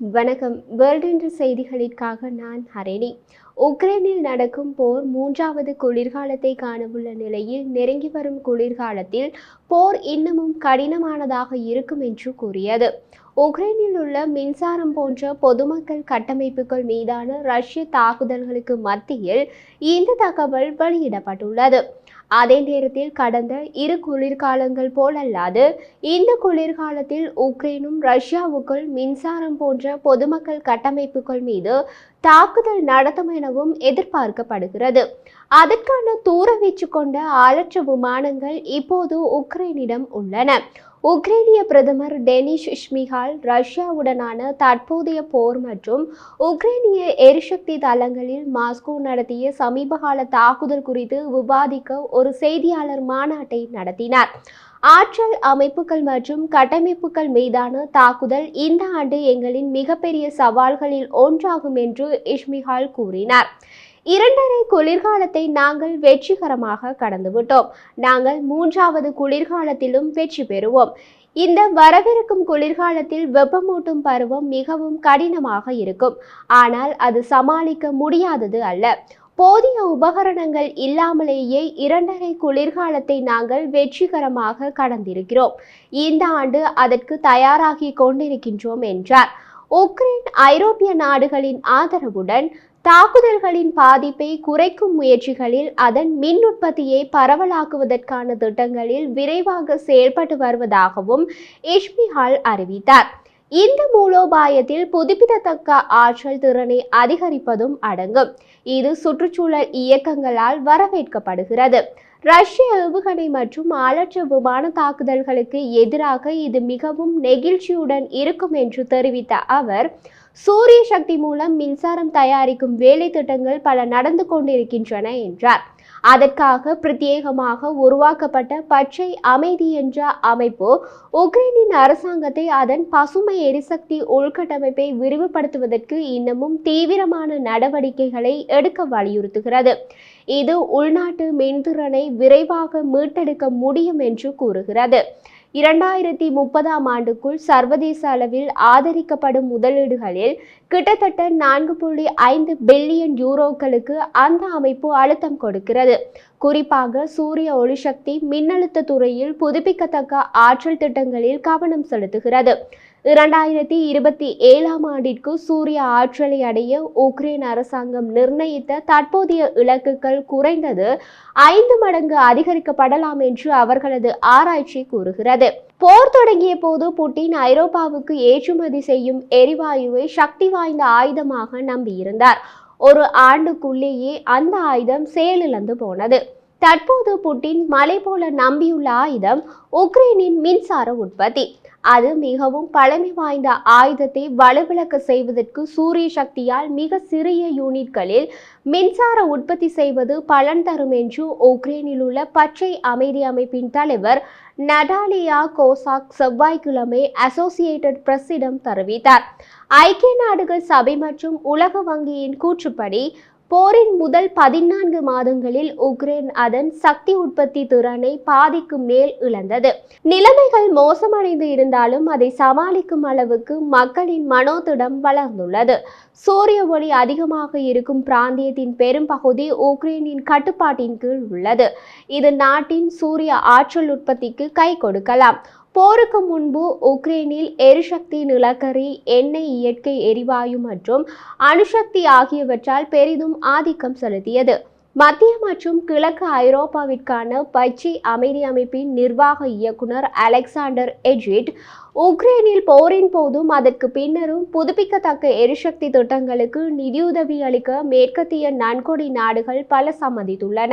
வணக்கம். வேர்ல்ட் என்ற செய்திகளுக்காக நான் ஹரிணி உக்ரைனில் நடக்கும் போர் மூன்றாவது குளிர்காலத்தை காணவுள்ள நிலையில் நெருங்கி வரும் குளிர்காலத்தில் போர் இன்னமும் கடினமானதாக இருக்கும் என்று கூறியது. உக்ரைனில் உள்ள மின்சாரம் போன்ற பொதுமக்கள் கட்டமைப்புகள் மீதான ரஷ்ய தாக்குதல்களுக்கு மத்தியில் இந்த தகவல் வெளியிடப்பட்டுள்ளது. அதே நேரத்தில் கடந்த இரு குளிர்காலங்கள் போலல்லாது இந்த குளிர்காலத்தில் உக்ரைனும் ரஷ்யாவுக்குள் மின்சாரம் போன்ற பொதுமக்கள் கட்டமைப்புகள் மீது தாக்குதல் நடத்தும் எனவும் எதிர்பார்க்கப்படுகிறது. அதற்கான தூர வீச்சு கொண்ட ஆளற்ற விமானங்கள் இப்போது உக்ரைனிடம் உள்ளன. உக்ரைனிய பிரதமர் டெனிஷ் ஷ்மிகால் ரஷ்யாவுடனான தற்போதைய போர் மற்றும் உக்ரைனிய எரிசக்தி தளங்களில் மாஸ்கோ நடத்திய சமீபகால தாக்குதல் குறித்து விவாதிக்க ஒரு செய்தியாளர் மாநாட்டை நடத்தினார். ஆற்றல் அமைப்புகள் மற்றும் கட்டமைப்புகள் மீதான தாக்குதல் இந்த ஆண்டு எங்களின் மிகப்பெரிய சவால்களில் ஒன்றாகும் என்று இஷ்மிகால் கூறினார். இரண்டரை குளிர்காலத்தை நாங்கள் வெற்றிகரமாக கடந்துவிட்டோம் நாங்கள் மூன்றாவது குளிர்காலத்திலும் வெற்றி பெறுவோம். இந்த வரவிருக்கும் குளிர்காலத்தில் வெப்பமூட்டும் பருவம் மிகவும் கடினமாக இருக்கும். ஆனால் அது சமாளிக்க முடியாதது அல்ல. போதிய உபகரணங்கள் இல்லாமலேயே இரண்டரை குளிர்காலத்தை நாங்கள் வெற்றிகரமாக கடந்திருக்கிறோம். இந்த ஆண்டு அதற்கு தயாராகி கொண்டிருக்கின்றோம் என்றார். உக்ரைன் ஐரோப்பிய நாடுகளின் ஆதரவுடன் தாக்குதல்களின் பாதிப்பை குறைக்கும் முயற்சிகளில் அதன் மின் உற்பத்தியை பரவலாக்குவதற்கான திட்டங்களில் விரைவாக செயல்பட்டு வருவதாகவும் இஷ்மிஹால் அறிவித்தார். இந்த மூலோபாயத்தில் புதுப்பிக்கத்தக்க ஆற்றல் திறனை அதிகரிப்பதும் அடங்கும். இது சுற்றுச்சூழல் இயக்கங்களால் வரவேற்கப்படுகிறது. ரஷ்ய ஏவுகணை மற்றும் ஆளற்ற விமான தாக்குதல்களுக்கு எதிராக இது மிகவும் நெகிழ்ச்சியுடன் இருக்கும் என்று தெரிவித்த அவர் சூரிய சக்தி மூலம் மின்சாரம் தயாரிக்கும் வேலை திட்டங்கள் பல நடந்து கொண்டிருக்கின்றன என்றார். அதற்காக பிரத்யேகமாக உருவாக்கப்பட்ட பச்சை அமைதி என்ற அமைப்பு உக்ரைனின் அரசாங்கத்தை அதன் பசுமை எரிசக்தி உள்கட்டமைப்பை விரிவுபடுத்துவதற்கு இன்னமும் தீவிரமான நடவடிக்கைகளை எடுக்க வலியுறுத்துகிறது. இது உள்நாட்டு மின்திறனை விரைவாக மீட்டெடுக்க முடியும் என்று கூறுகிறது. இரண்டாயிரத்தி முப்பதாம் ஆண்டுக்குள் சர்வதேச அளவில் ஆதரிக்கப்படும் முதலீடுகளில் கிட்டத்தட்ட நான்கு புள்ளி ஐந்து பில்லியன் யூரோக்களுக்கு அந்த அமைப்பு அழுத்தம் கொடுக்கிறது. குறிப்பாக சூரிய ஒளிசக்தி மின்னழுத்த துறையில் புதுப்பிக்கத்தக்க ஆற்றல் திட்டங்களில் கவனம் செலுத்துகிறது. இரண்டாயிரத்தி இருபத்தி ஏழாம் ஆண்டிற்கு சூரிய ஆற்றலை அடைய உக்ரைன் அரசாங்கம் நிர்ணயித்த தற்போதைய இலக்குகள் குறைந்தது ஐந்து மடங்கு அதிகரிக்கப்படலாம் என்று அவர்களது ஆராய்ச்சி கூறுகிறது. போர் தொடங்கிய போது புட்டின் ஐரோப்பாவுக்கு ஏற்றுமதி செய்யும் எரிவாயுவை சக்தி வாய்ந்த ஆயுதமாக நம்பியிருந்தார். ஒரு ஆண்டுக்குள்ளேயே அந்த ஆயுதம் செயலிழந்து போனது. தற்போது புட்டின் மலை போல நம்பியுள்ள ஆயுதம் உக்ரைனின் மின்சார உற்பத்தி. அது மிகவும் பழமை வாய்ந்த ஆயுதத்தை வலுவிளக்க செய்வதற்கு சூரிய சக்தியால் மிக சிறிய யூனிட்களில் மின்சார உற்பத்தி செய்வது பலன் தரும் என்று உக்ரைனில் உள்ள பச்சை அமைதி அமைப்பின் தலைவர் நடாலியா கோசாக் செவ்வாய்க்கிழமை அசோசியேட்டட் பிரஸிடம் தெரிவித்தார். ஐக்கிய நாடுகள் சபை மற்றும் உலக வங்கியின் கூற்றுப்படி போரின் முதல் பதினான்கு மாதங்களில் உக்ரைன் அதன் சக்தி உற்பத்தி திறனை பாதிக்கு மேல் இழந்தது. நிலைமைகள் மோசமடைந்து இருந்தாலும் அதை சமாளிக்கும் அளவுக்கு மக்களின் மனோதிடம் வளர்ந்துள்ளது. சூரிய ஒளி அதிகமாக இருக்கும் பிராந்தியத்தின் பெரும்பகுதி உக்ரைனின் கட்டுப்பாட்டின் கீழ் உள்ளது. இது நாட்டின் சூரிய ஆற்றல் உற்பத்திக்கு கை கொடுக்கலாம். போருக்கு முன்பு உக்ரைனில் எரிசக்தி நிலக்கரி எண்ணெய் இயற்கை எரிவாயு மற்றும் அணுசக்தி ஆகியவற்றால் பெரிதும் ஆதிக்கம் செலுத்தியது. மத்திய மற்றும் கிழக்கு ஐரோப்பாவிற்கான பச்சை அமைதி அமைப்பின் நிர்வாக இயக்குனர் அலெக்சாண்டர் எஜிட் உக்ரைனில் போரின் போதும் அதற்கு பின்னரும் புதுப்பிக்கத்தக்க எரிசக்தி திட்டங்களுக்கு நிதியுதவி அளிக்க மேற்கத்திய நன்கொடை நாடுகள் பல சம்மதித்துள்ளன.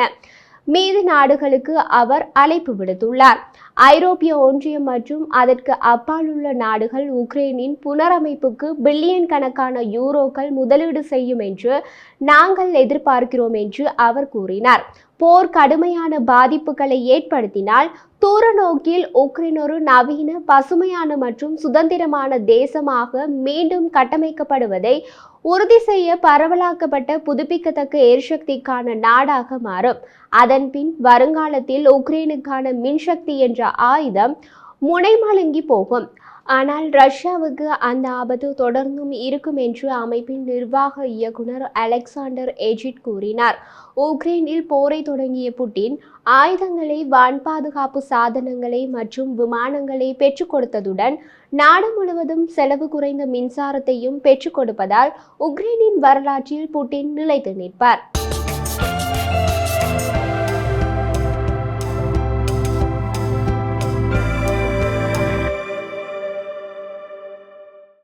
மீதி நாடுகளுக்கு அவர் அழைப்பு விடுத்துள்ளார். ஐரோப்பிய ஒன்றியம் மற்றும் அதற்கு அப்பால் உள்ள நாடுகள் உக்ரைனின் புனரமைப்புக்கு பில்லியன் கணக்கான யூரோக்கள் முதலீடு செய்யும் என்று நாங்கள் எதிர்பார்க்கிறோம் என்று அவர் கூறினார். போர் கடுமையான பாதிப்புகளை ஏற்படுத்தினால் தூர நோக்கில் உக்ரைன் ஒரு நவீன பசுமையான மற்றும் சுதந்திரமான தேசமாக மீண்டும் கட்டமைக்கப்படுவதை உறுதி செய்ய பரவலாக்கப்பட்ட புதுப்பிக்கத்தக்க எரிசக்திக்கான நாடாக மாறும். அதன்பின் வருங்காலத்தில் உக்ரைனுக்கான மின்சக்தி என்ற ஆயுதம் முனைமழுங்கி போகும். ஆனால் ரஷ்யாவுக்கு அந்த ஆபத்து தொடர்ந்தும் இருக்கும் என்று அமைப்பின் நிர்வாக இயக்குனர் அலெக்சாண்டர் எஜிட் கூறினார். உக்ரைனில் போரை தொடங்கிய புட்டின் ஆயுதங்களை வான் பாதுகாப்பு சாதனங்களை மற்றும் விமானங்களை பெற்றுக் கொடுத்ததுடன் நாடு முழுவதும் செலவு குறைந்த மின்சாரத்தையும் பெற்றுக் கொடுப்பதால் உக்ரைனின் வரலாற்றில் புட்டின் நிலைத்து நிற்பார்.